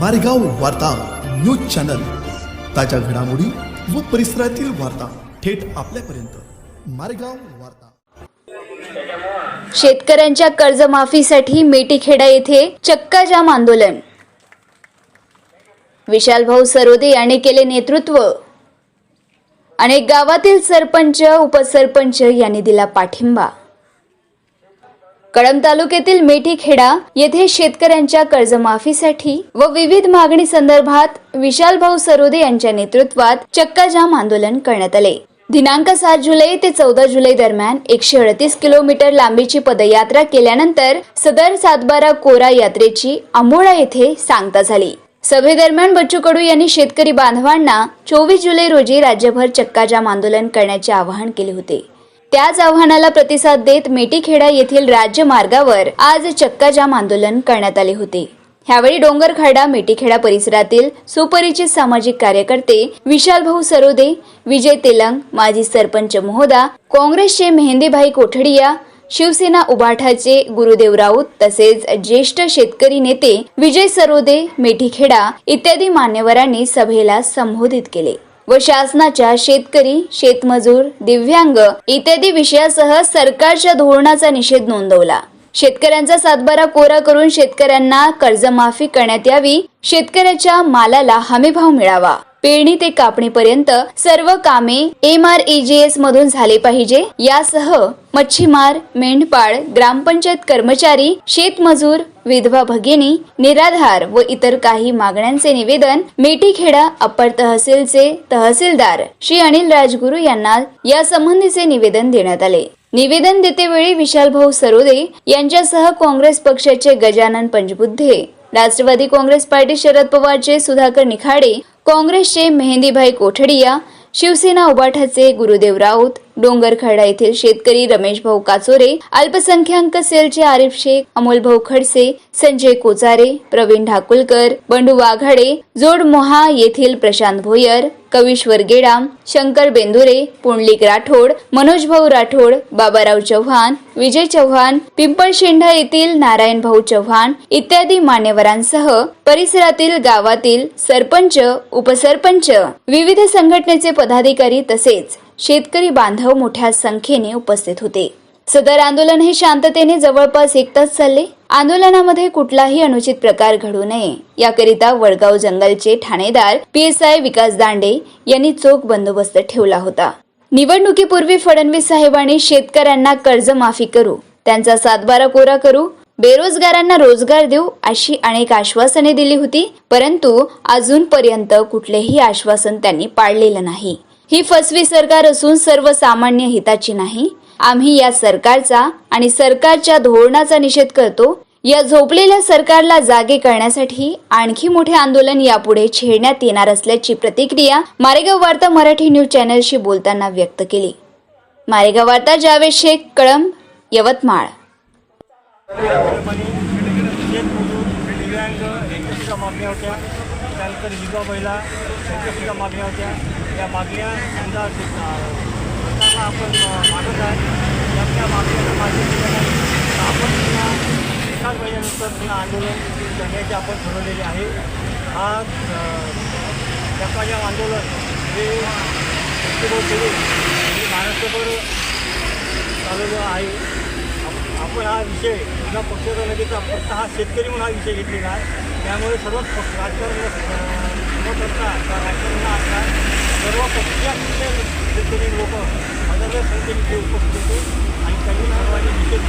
मारेगाव वार्ता news channel. ताज्या घडामोडी व परिसरातील वार्ता थेट आपल्यापर्यंत. मारेगाव वार्ता. शेतकऱ्यांच्या कर्जमाफीसाठी मेटीखेडा येथे चक्का जाम आंदोलन विशालभाऊ सरोदे यांनी केले नेतृत्व. अनेक गावातील सरपंच उपसरपंच यांनी दिला पाठिंबा. कळंब तालुक्यातील मेठीखेडा येथे शेतकऱ्यांच्या कर्जमाफीसाठी व विविध मागणी संदर्भात विशालभाऊ सरोदे यांच्या नेतृत्वात चक्काजाम आंदोलन करण्यात आले. दिनांक सात जुलै ते चौदा जुलै दरम्यान एकशे अडतीस किलोमीटर लांबीची पदयात्रा केल्यानंतर सदर सातबारा कोरा यात्रेची आंबोळा येथे सांगता झाली. सभेदरम्यान बच्चू कडू यांनी शेतकरी बांधवांना चोवीस जुलै रोजी राज्यभर चक्काजाम आंदोलन करण्याचे आवाहन केले होते. त्याच आव्हानाला प्रतिसाद देत मेटीखेडा येथील राज्य मार्गावर आज चक्काजाम आंदोलन करण्यात आले होते. ह्यावेळी डोंगरखाडा मेटीखेडा परिसरातील सुपरिचित सामाजिक कार्यकर्ते विशालभाऊ सरोदे विजय तेलंग माजी सरपंच मोहोदा काँग्रेसचे मेहंदीभाई कोठडिया शिवसेना उबाठाचे गुरुदेव राऊत तसेच ज्येष्ठ शेतकरी नेते विजय सरोदे मेठीखेडा इत्यादी मान्यवरांनी सभेला संबोधित केले. व शासनाच्या शेतकरी शेतमजूर दिव्यांग इत्यादी विषयासह सरकारच्या धोरणाचा निषेध नोंदवला. शेतकऱ्यांचा सातबारा कोरा करून शेतकऱ्यांना कर्जमाफी करण्यात यावी शेतकऱ्याच्या मालाला हमीभाव मिळावा. पेरणी ते कापणीपर्यंत सर्व कामे एम आर एस मधून झाले पाहिजे. यासह मच्छीमार मेंढपाळ ग्रामपंचायत कर्मचारी शेतमजूर विधवा भगिनी निराधार व इतर काही मागण्यांचे निवेदन मेटीखेडा अप्पर तहसीलचे तहसीलदार श्री अनिल राजगुरू यांना या संबंधीचे निवेदन देण्यात आले. निवेदन देतेवेळी विशालभाऊ सरोदे यांच्यासह काँग्रेस पक्षाचे गजानन पंचबुद्धे राष्ट्रवादी काँग्रेस पार्टी शरद पवारचे सुधाकर निखाडे काँग्रेसचे मेहंदीभाई कोठडिया शिवसेना उबाठाचे गुरुदेव राऊत डोंगरखडा येथील शेतकरी रमेश भाऊ काचोरे अल्पसंख्याक सेलचे आरिफ शेख अमोलभाऊ खडसे संजय कोचारे प्रवीण ढाकुलकर बंडू वाघाडे जोड मोहा येथील प्रशांत भोयर कवीश्वर गेडाम शंकर बेंदुरे पुंडलिक राठोड मनोज भाऊ राठोड बाबाराव चव्हाण विजय चव्हाण पिंपळशेंढा येथील नारायण भाऊ चव्हाण इत्यादी मान्यवरांसह परिसरातील गावातील सरपंच उपसरपंच विविध संघटनेचे पदाधिकारी तसेच शेतकरी बांधव मोठ्या संख्येने उपस्थित होते. सदर आंदोलन हे शांततेने जवळपास एक तास चालले. आंदोलनामध्ये कुठलाही अनुचित प्रकार घडू नये. याकरिता वडगाव जंगलचे ठाणेदार P S I Vikas Dande यांनी चोख बंदोबस्त ठेवला होता. निवडणुकीपूर्वी फडणवीस साहेबांनी शेतकऱ्यांना कर्जमाफी करू त्यांचा सातबारा कोरा करू बेरोजगारांना रोजगार देऊ अशी अनेक आश्वासने दिली होती परंतु अजूनपर्यंत कुठलेही आश्वासन त्यांनी पाळलेलं नाही. ही फसवी सरकार असून सर्वसामान्य हिताची नाही आम्ही या सरकारचा आणि सरकारच्या धोरणाचा निषेध करतो. या झोपलेल्या सरकारला जागे करण्यासाठी आणखी मोठे आंदोलन यापुढे छेडण्यात येणार असल्याची प्रतिक्रिया मारेगाव वार्ता मराठी न्यूज चॅनलशी बोलताना व्यक्त केली. मारेगाव वार्ता जावेद शेख कळंब यवतमाळ. मागण्या होत्या त्यानंतर विधवा महिला त्यांच्या सुद्धा मागण्या होत्या. या मागण्या सरकारला आपण मागत आहे त्या मागण्यांना मान्य आपण पुन्हा एकाच महिन्यानंतर पुन्हा आंदोलन करण्याचे आपण ठरवलेले आहे. हा त्याच्या आंदोलन हे फेस्टिवल हे महाराष्ट्रभर चालवलं आहे. आपण हा विषय पुन्हा पक्षाचा लगेच फक्त हा शेतकरी म्हणून हा विषय घेतलेला आहे. त्यामुळे सर्वच पक्ष राजकारण न करता राजकारण सर्व पक्षीय शेतकरी लोक हजारो संख्येने ते उपस्थित होते आणि त्यांनी निषेध